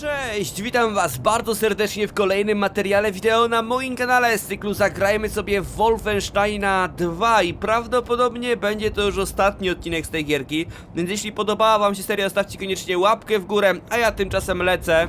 Cześć, witam was bardzo serdecznie w kolejnym materiale wideo na moim kanale z cyklu Zagrajmy sobie w Wolfensteina 2 i prawdopodobnie będzie to już ostatni odcinek z tej gierki, więc jeśli podobała wam się seria, stawcie koniecznie łapkę w górę, a ja tymczasem lecę.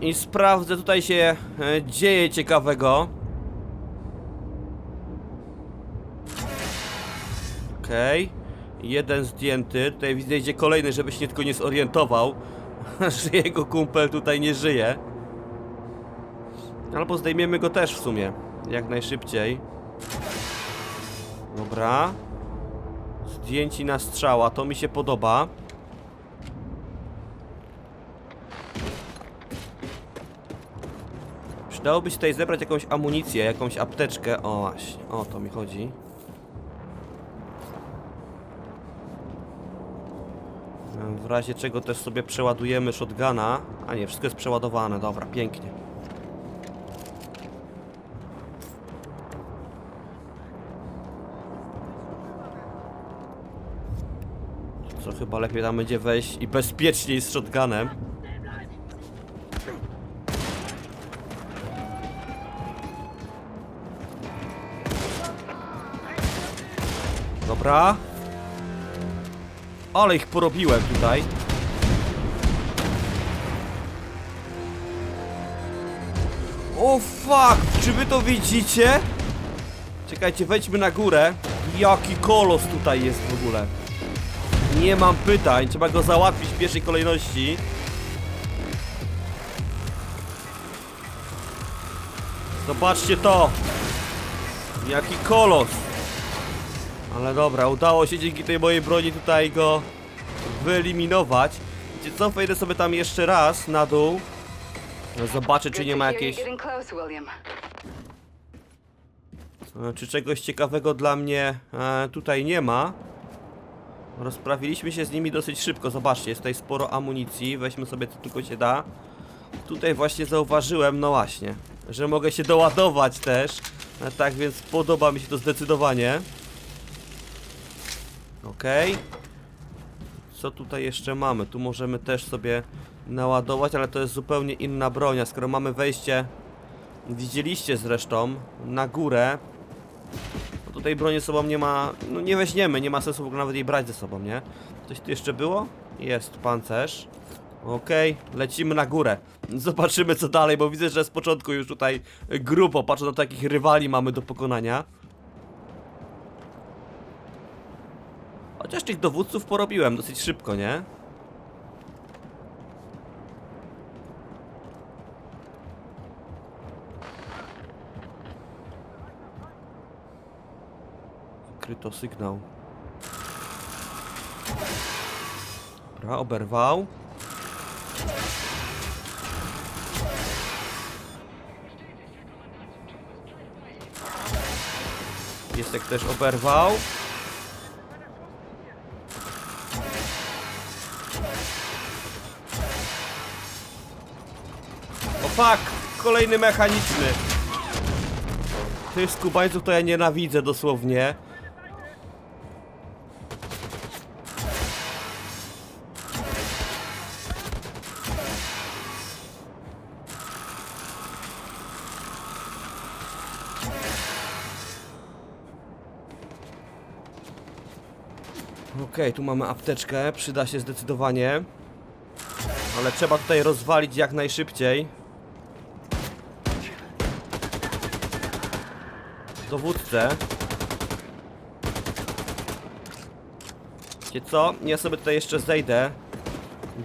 I sprawdzę, tutaj się e, dzieje ciekawego. Okej. Jeden zdjęty. Tutaj widzę, idzie kolejny, żeby się tylko nie zorientował, że jego kumpel tutaj nie żyje. Albo zdejmiemy go też w sumie. Jak najszybciej. Dobra. Zdjęci na strzała, to mi się podoba. Przydałoby się tutaj zebrać jakąś amunicję, jakąś apteczkę. O właśnie, o to mi chodzi. W razie czego też sobie przeładujemy shotguna. A nie, wszystko jest przeładowane, dobra, pięknie. Co chyba lepiej tam będzie wejść i bezpieczniej z shotgunem. Dobra. Ale ich porobiłem tutaj. O fuck! Czy wy to widzicie? Czekajcie, wejdźmy na górę. Jaki kolos tutaj jest w ogóle. Nie mam pytań, trzeba go załatwić w pierwszej kolejności. Zobaczcie to! Jaki kolos! Ale dobra, udało się dzięki tej mojej broni tutaj go wyeliminować. Co, wejdę sobie tam jeszcze raz na dół. No, Zobaczę, czy nie ma jakiejś... E, Czy czegoś ciekawego dla mnie e, tutaj nie ma. Rozprawiliśmy się z nimi dosyć szybko. Zobaczcie, jest tutaj sporo amunicji. Weźmy sobie co tylko się da. Tutaj właśnie zauważyłem, no właśnie, że mogę się doładować też. E, tak więc podoba mi się to zdecydowanie. Okej. Co tutaj jeszcze mamy? Tu możemy też sobie naładować, ale to jest zupełnie inna broń, a skoro mamy wejście, widzieliście zresztą, na górę, no tutaj broni ze sobą nie ma, no nie weźmiemy, nie ma sensu w ogóle nawet jej brać ze sobą, nie? Coś tu jeszcze było? Jest pancerz. Okej, lecimy na górę. Zobaczymy co dalej, bo widzę, że z początku już tutaj grubo, patrzę na takich rywali mamy do pokonania. Chociaż tych dowódców porobiłem dosyć szybko, nie? Wykryto sygnał. Dobra, oberwał. Piesek też oberwał. Fuck! Kolejny mechaniczny. Tych skubańców to ja nienawidzę dosłownie. Okej, tu mamy apteczkę, przyda się zdecydowanie. Ale trzeba tutaj rozwalić jak najszybciej. Dowódcę. Wiecie co? Ja sobie tutaj jeszcze zejdę.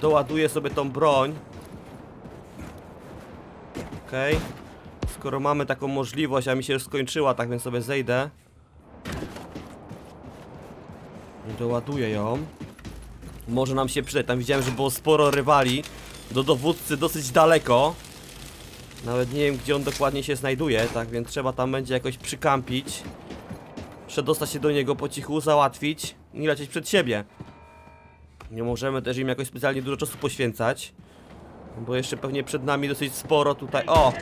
Doładuję sobie tą broń. Okej. Skoro mamy taką możliwość, a mi się już skończyła, tak więc sobie zejdę. Doładuję ją. Może nam się przydać. Tam widziałem, że było sporo rywali. Do dowódcy dosyć daleko. Nawet nie wiem, gdzie on dokładnie się znajduje, tak więc trzeba tam będzie jakoś przykampić. Przedostać się do niego po cichu, załatwić i lecieć przed siebie. Nie możemy też im jakoś specjalnie dużo czasu poświęcać. Bo jeszcze pewnie przed nami dosyć sporo tutaj. O!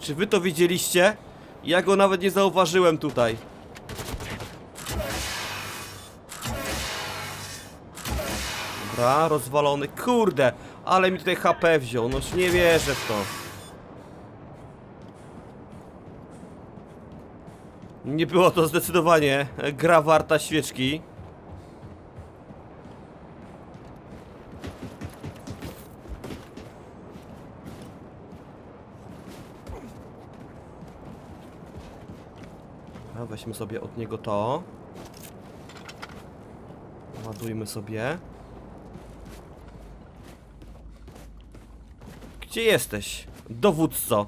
Czy wy to widzieliście? Ja go nawet nie zauważyłem tutaj. Dobra, rozwalony. Kurde, ale mi tutaj HP wziął. Noż nie wierzę w to. Nie było to zdecydowanie gra warta świeczki. Dobra, weźmy sobie od niego to. Ładujmy sobie. Gdzie jesteś? Dowódco.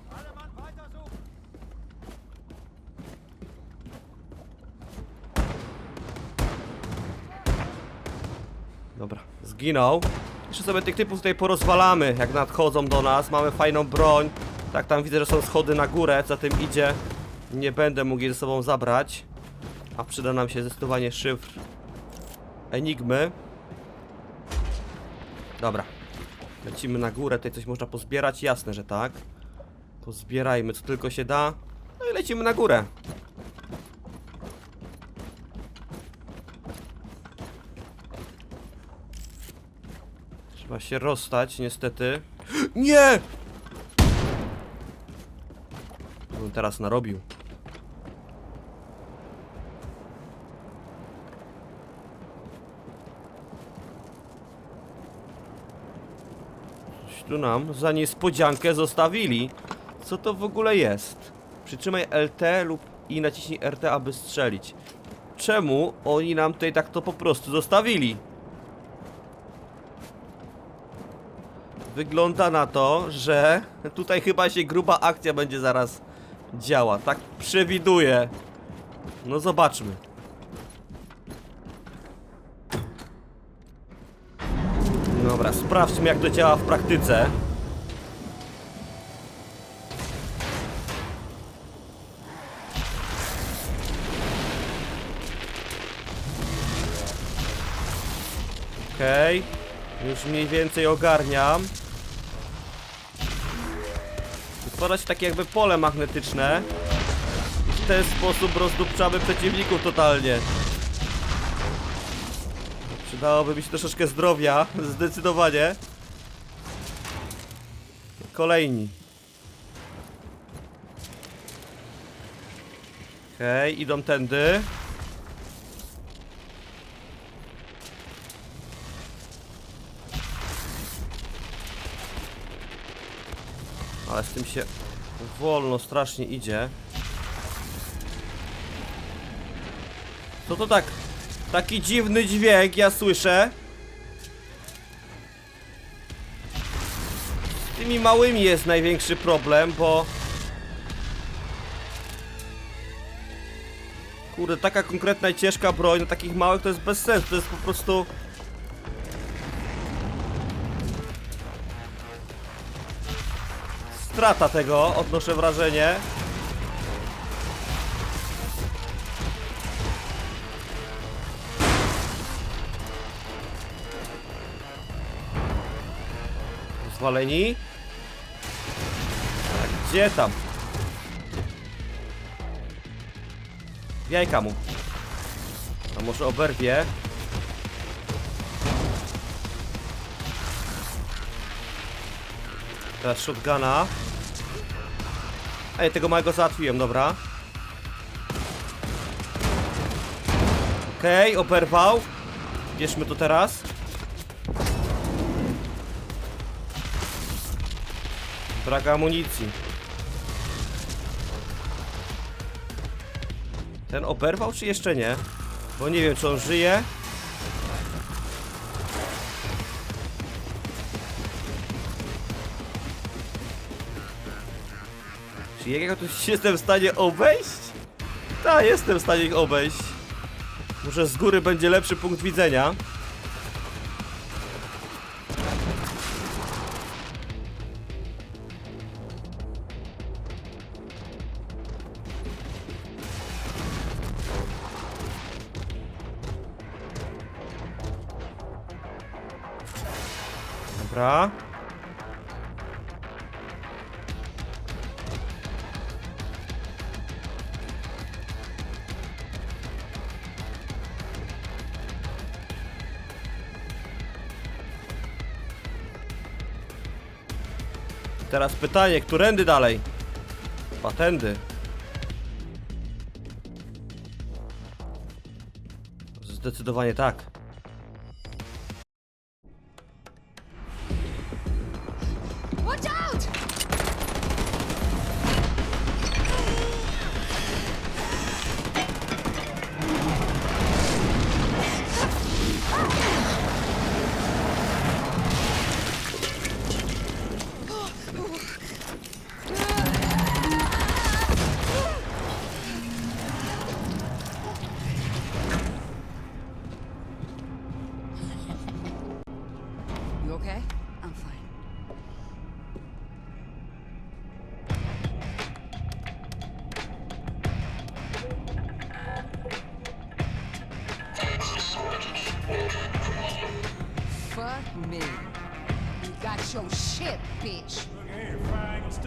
Dobra, zginął. Jeszcze sobie tych typów tutaj porozwalamy, jak nadchodzą do nas. Mamy fajną broń. Tak, tam widzę, że są schody na górę, za tym idzie. Nie będę mógł jej ze sobą zabrać. A przyda nam się zdecydowanie szyfr Enigmy. Dobra. Lecimy na górę, tutaj coś można pozbierać, jasne, że tak. Pozbierajmy co tylko się da. No i lecimy na górę. Trzeba się rozstać, niestety. Nie! Bym teraz narobił? Tu nam za niespodziankę zostawili. Co to w ogóle jest? Przytrzymaj LT lub i naciśnij RT, aby strzelić. Czemu oni nam tutaj tak to po prostu zostawili? Wygląda na to, że tutaj chyba się gruba akcja będzie zaraz działa. Tak przewiduję. No zobaczmy. Sprawdźmy jak to działa w praktyce. Okej, już mniej więcej ogarniam. Wytwarza się takie jakby pole magnetyczne. I w ten sposób rozdupczamy przeciwników totalnie. Przydałoby mi się troszeczkę zdrowia, zdecydowanie. Kolejni. Okej, idą tędy. Ale z tym się wolno strasznie idzie. Co to tak? Taki dziwny dźwięk ja słyszę. Z tymi małymi jest największy problem, bo... Kurde, taka konkretna i ciężka broń na takich małych to jest bez sensu, to jest po prostu... Strata tego, odnoszę wrażenie. Zwaleni? Tak, gdzie tam? Jajka mu. A może oberwie? Teraz shotguna. Ej, tego małego załatwiłem, dobra. Okej, okay, oberwał. Bierzmy to teraz. Brak amunicji. Ten oberwał, czy jeszcze nie? Bo nie wiem, czy on żyje. Czy jak ja tu jestem w stanie obejść? Tak, jestem w stanie ich obejść. Może z góry będzie lepszy punkt widzenia. Dobra. Teraz pytanie, którędy dalej? Patendy. Zdecydowanie tak.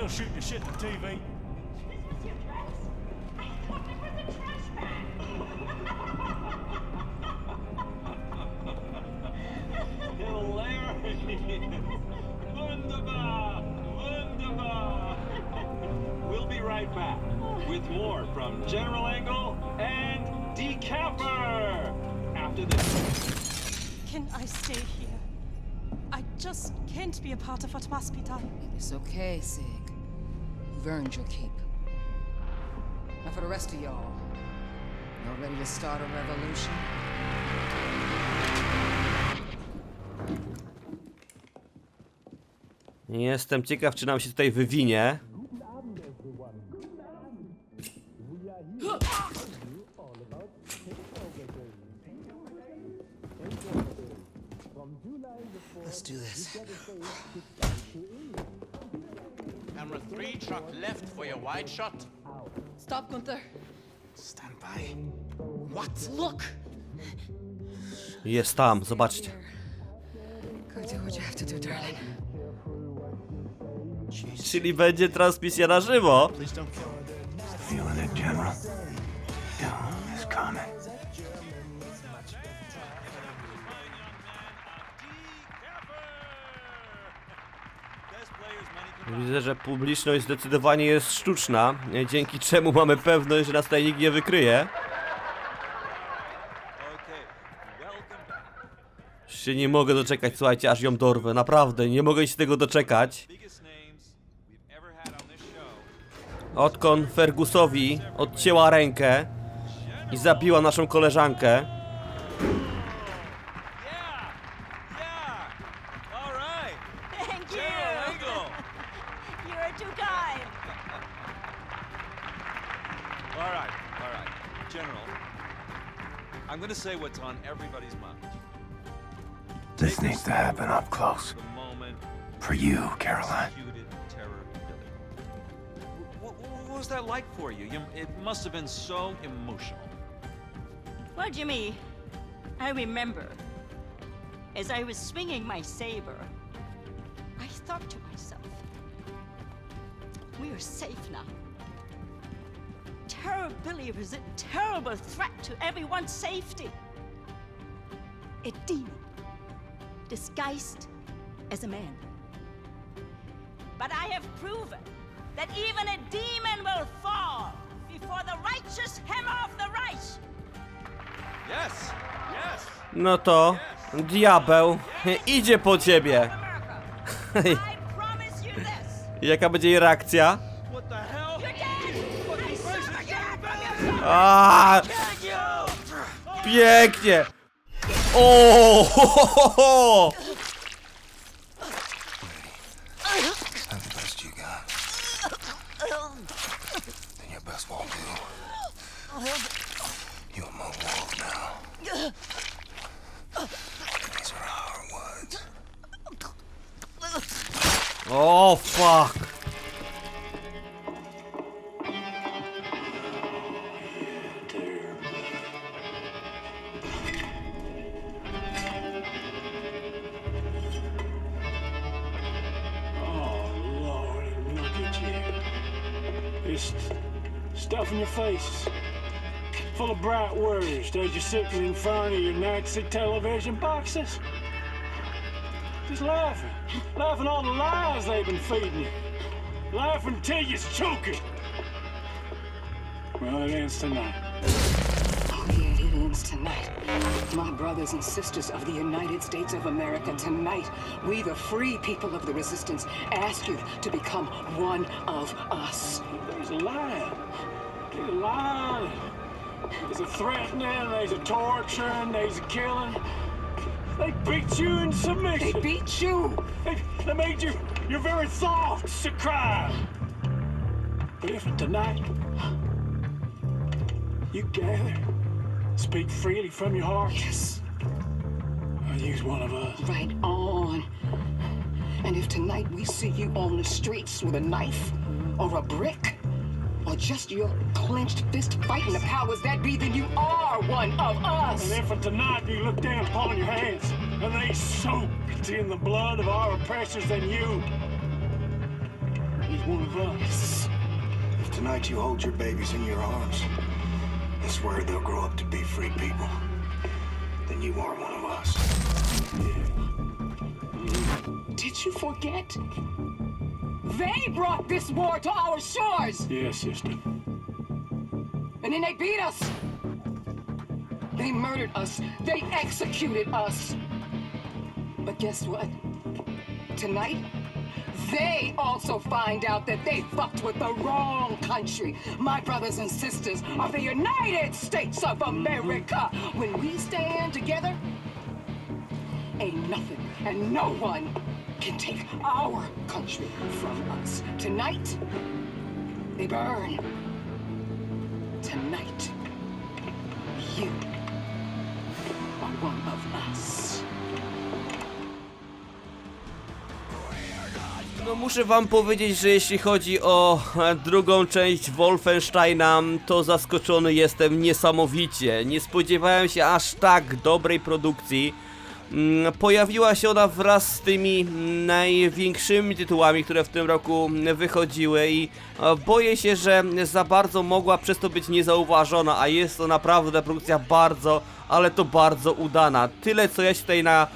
Still shooting the shit to TV. Hilarious! Wunderbar! Wunderbar! we'll be right back with more from General Angle and Decapper after this. Can I stay here? I just can't be a part of what must be done. It's okay, Sig. You've earned your keep. Now for the rest of y'all. Y'all ready to start a revolution? Jestem ciekaw, czy nam się tutaj wywinie. Let's do this. 3, truck left for your wide shot. Stop, Gunther. Stand by. What? Look! Jest tam, zobaczcie. Go do what you have to do, darling. Czyli będzie transmisja na żywo. Please don't kill him. Feeling it, General? Doom is coming. Widzę, że publiczność zdecydowanie jest sztuczna, dzięki czemu mamy pewność, że nas tutaj nikt nie wykryje. Się nie mogę doczekać, słuchajcie, aż ją dorwę. Naprawdę, nie mogę się tego doczekać. Odkąd Fergusowi odcięła rękę i zabiła naszą koleżankę. General, I'm gonna say what's on everybody's mind. This needs to happen up close. The moment For you, Caroline. executed Terror Billy. What, what was that like for you? you? It must have been so emotional. Well, Jimmy, I remember as I was swinging my saber, I thought to myself, we are safe now. Terror Billy was a terrible threat to everyone's safety. A demon disguised as a man. But I have proven that even a demon will fall before the righteous hammer of the Reich. Yes, yes. No to diabeł idzie po ciebie. America. I promise you this. Jaka będzie jej reakcja? From your A, Kill you. pięknie! O! Ho, ho, ho. That's the best you got. Then your best won't do. You're my wolf now. These are our words. O, fuck! Sitting in front of your Nazi television boxes. Just laughing. Laughing all the lies they've been feeding you. Laughing till you're choking. Well, it ends tonight. Oh, yeah, it ends tonight. My brothers and sisters of the United States of America, tonight, we, the free people of the resistance, ask you to become one of us. There's a lie. There's a lie. There's a threatening, there's a torturing, there's a killing. They beat you in submission. They beat you. They, they made you, your very thoughts a crime. But if tonight you gather, speak freely from your heart, Yes, I'll use one of us. right on. And if tonight we see you on the streets with a knife or a brick, or just your clenched fist fighting the powers that be, then you are one of us. And if for tonight you look down upon your hands and they soaked in the blood of our oppressors, then you, he's one of us. If tonight you hold your babies in your arms and swear they'll grow up to be free people, then you are one of us. Did you forget? They brought this war to our shores, Yes, sister. and then they beat us. They murdered us. They executed us. But guess what? Tonight, they also find out that they fucked with the wrong country. My brothers and sisters of the United States of America. When we stand together, ain't nothing and no one can take our country from us. Tonight, they burn. Tonight, you are one of us. No muszę wam powiedzieć, że jeśli chodzi o e, drugą część Wolfensteina, to zaskoczony jestem niesamowicie. Nie spodziewałem się aż tak dobrej produkcji. Mm, Pojawiła się ona wraz z tymi największymi tytułami, które w tym roku wychodziły i e, boję się, że za bardzo mogła przez to być niezauważona, a jest to naprawdę produkcja bardzo, ale to bardzo udana. Tyle co ja się tutaj na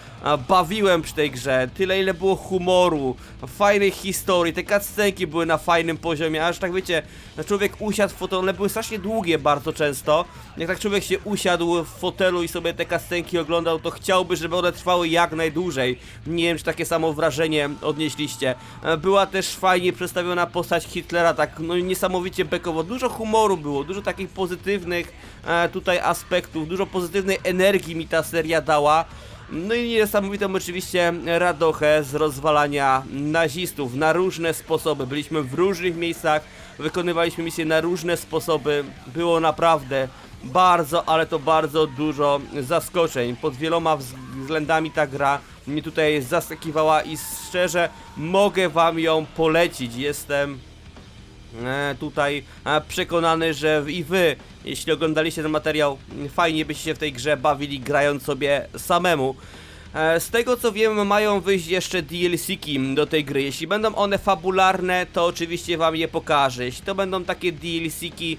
bawiłem przy tej grze, tyle ile było humoru, fajnej historii, te cutscenki były na fajnym poziomie, aż tak wiecie, człowiek usiadł w fotelu, one były strasznie długie bardzo często, jak tak człowiek się usiadł w fotelu i sobie te cutscenki oglądał, to chciałby, żeby one trwały jak najdłużej, nie wiem czy takie samo wrażenie odnieśliście. E, Była też fajnie przedstawiona postać Hitlera, tak no niesamowicie bekowo, dużo humoru było, dużo takich pozytywnych e, tutaj aspektów, dużo pozytywnej energii mi ta seria dała. No i niesamowitą oczywiście radochę z rozwalania nazistów na różne sposoby. Byliśmy w różnych miejscach, wykonywaliśmy misje na różne sposoby. Było naprawdę bardzo, ale to bardzo dużo zaskoczeń. Pod wieloma względami ta gra mnie tutaj zaskakiwała i szczerze mogę wam ją polecić. Jestem e, tutaj e, przekonany, że i wy, jeśli oglądaliście ten materiał, fajnie byście się w tej grze bawili grając sobie samemu. E, Z tego co wiem, mają wyjść jeszcze DLC-ki do tej gry. Jeśli będą one fabularne, to oczywiście wam je pokażę. Jeśli to będą takie DLC-ki,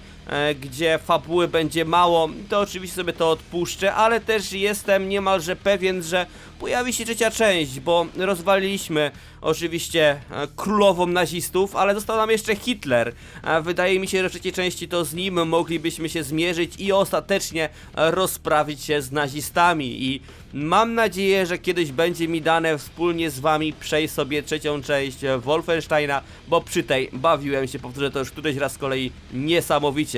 gdzie fabuły będzie mało, to oczywiście sobie to odpuszczę, ale też jestem niemalże pewien, że pojawi się trzecia część, bo rozwaliliśmy oczywiście e, królową nazistów, ale został nam jeszcze Hitler. E, Wydaje mi się, że w trzeciej części to z nim moglibyśmy się zmierzyć i ostatecznie e, rozprawić się z nazistami i mam nadzieję, że kiedyś będzie mi dane wspólnie z wami przejść sobie trzecią część e, Wolfensteina, bo przy tej bawiłem się, powtórzę to już któryś raz z kolei niesamowicie.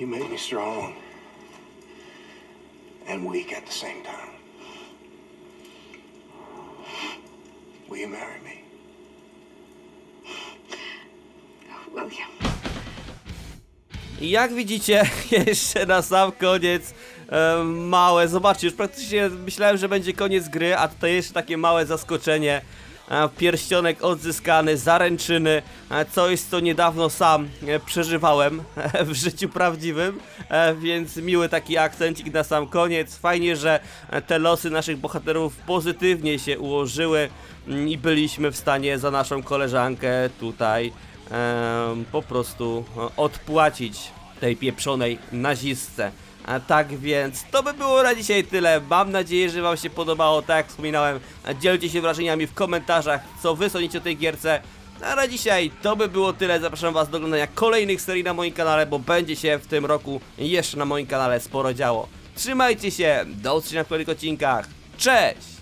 You make me strong and weak at the same time. Will you marry me? William. Jak widzicie, jeszcze na sam koniec e, małe, zobaczcie, już praktycznie myślałem, że będzie koniec gry, a tutaj jeszcze takie małe zaskoczenie. Pierścionek odzyskany, zaręczyny, coś co niedawno sam e, przeżywałem w życiu prawdziwym, e, więc miły taki akcencik na sam koniec. Fajnie, że e, te losy naszych bohaterów pozytywnie się ułożyły mm, i byliśmy w stanie za naszą koleżankę tutaj po prostu odpłacić tej pieprzonej nazistce. A tak więc to by było na dzisiaj tyle. Mam nadzieję, że Wam się podobało. Tak jak wspominałem, dzielcie się wrażeniami w komentarzach, co Wy sądzicie o tej gierce. A na dzisiaj to by było tyle. Zapraszam Was do oglądania kolejnych serii na moim kanale, bo będzie się w tym roku jeszcze na moim kanale sporo działo. Trzymajcie się, do usłyszenia w kolejnych odcinkach. Cześć!